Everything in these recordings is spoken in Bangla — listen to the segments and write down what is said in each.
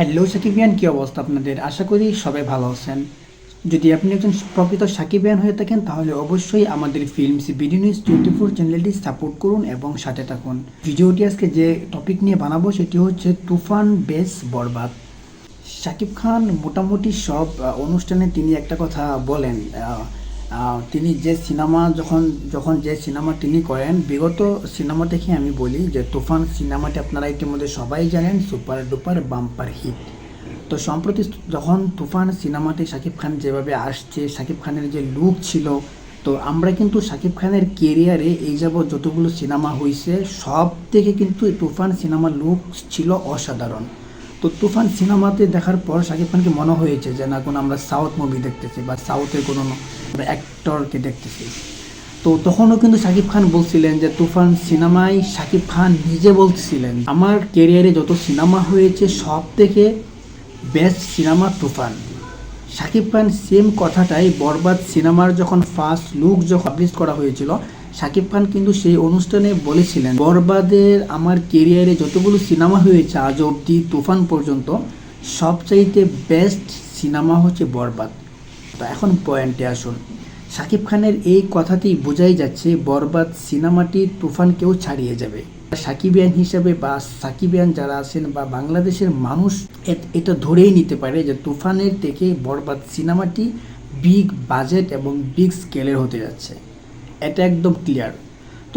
হ্যালো সাকিবিয়ান কী অবস্থা আপনাদের? আশা করি সবাই ভালো আছেন। যদি আপনি একজন প্রকৃত সাকিবিয়ান হয়ে থাকেন, তাহলে অবশ্যই আমাদের films BD news twenty four চ্যানেলটি সাপোর্ট করুন এবং সাথে থাকুন। ভিডিওটি আজকে যে টপিক নিয়ে বানাবো, সেটি হচ্ছে তুফান বেস বরবাদ। শাকিব খান মোটামুটি সব অনুষ্ঠানে তিনি একটা কথা বলেন তিনি যে সিনেমা যখন যখন যে সিনেমা তিনি করেন, বিগত সিনেমা দেখে আমি বলি যে তুফান সিনেমাটি আপনারা ইতিমধ্যে সবাই জানেন, সুপার ডুপার বাম্পার হিট। তো সম্প্রতি যখন তুফান সিনেমাতে শাকিব খান যেভাবে আসছে, শাকিব খানের যে লুক ছিল, তো আমরা কিন্তু শাকিব খানের কেরিয়ারে এই যাবৎ যতগুলো সিনেমা হয়েছে সব থেকে কিন্তু তুফান সিনেমার লুক ছিল অসাধারণ। তো তুফান সিনেমাতে দেখার পর শাকিব খানকে মনে হয়েছে যে, না কোনো আমরা সাউথ মুভি দেখতেছি বা সাউথের কোনো অ্যাক্টরকে দেখতেছি। তো তখনও কিন্তু শাকিব খান বলছিলেন যে, তুফান সিনেমায় শাকিব খান নিজে বলছিলেন, আমার কেরিয়ারে যত সিনেমা হয়েছে, সব থেকে best cinema Toofan. Shakib Khan same কথাটাই, বরবাদ সিনেমার যখন ফার্স্ট লুক যখন পাবলিশ করা হয়েছিল, শাকিব খান কিন্তু সেই অনুষ্ঠানে বলেছিলেন, বরবাদের আমার কেরিয়ারে যতগুলো সিনেমা হয়েছে আজ অবধি তুফান পর্যন্ত, সবচাইতে বেস্ট সিনেমা হচ্ছে বরবাদ। তো এখন পয়েন্টে আসুন। সাকিব খানের এই কথাতেই বোঝাই যাচ্ছে, বরবাদ সিনেমাটি তুফানকেও ছাড়িয়ে যাবে। সাকিবিয়ান হিসাবে বা সাকিবিয়ান যারা আছেন বা বাংলাদেশের মানুষ এটা ধরেই নিতে পারে যে তুফানের থেকে বরবাদ সিনেমাটি বিগ বাজেট এবং বিগ স্কেলের হতে যাচ্ছে। এটা একদম ক্লিয়ার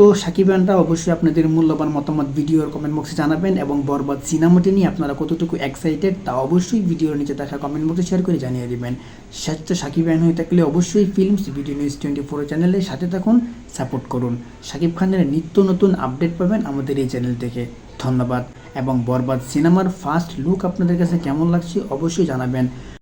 তো সাকিবানরা অবশ্যই আপনাদের মূল্যবান মতামত ভিডিওর কমেন্ট বক্সে জানাবেন এবং বরবাদ সিনেমাটি নিয়ে আপনারা কতটুকু এক্সাইটেড তা অবশ্যই ভিডিওর নিচে দেখা কমেন্ট বক্সে শেয়ার করে জানিয়ে দিবেন। স্বেচ্ছ সাকিবান হয়ে থাকলে অবশ্যই films video news twenty four চ্যানেলের সাথে থাকুন সাপোর্ট করুন। সাকিব খানের নিত্য নতুন আপডেট পাবেন আমাদের এই চ্যানেল থেকে। ধন্যবাদ। এবং বরবাদ সিনেমার ফার্স্ট লুক আপনাদের কাছে কেমন লাগছে অবশ্যই জানাবেন।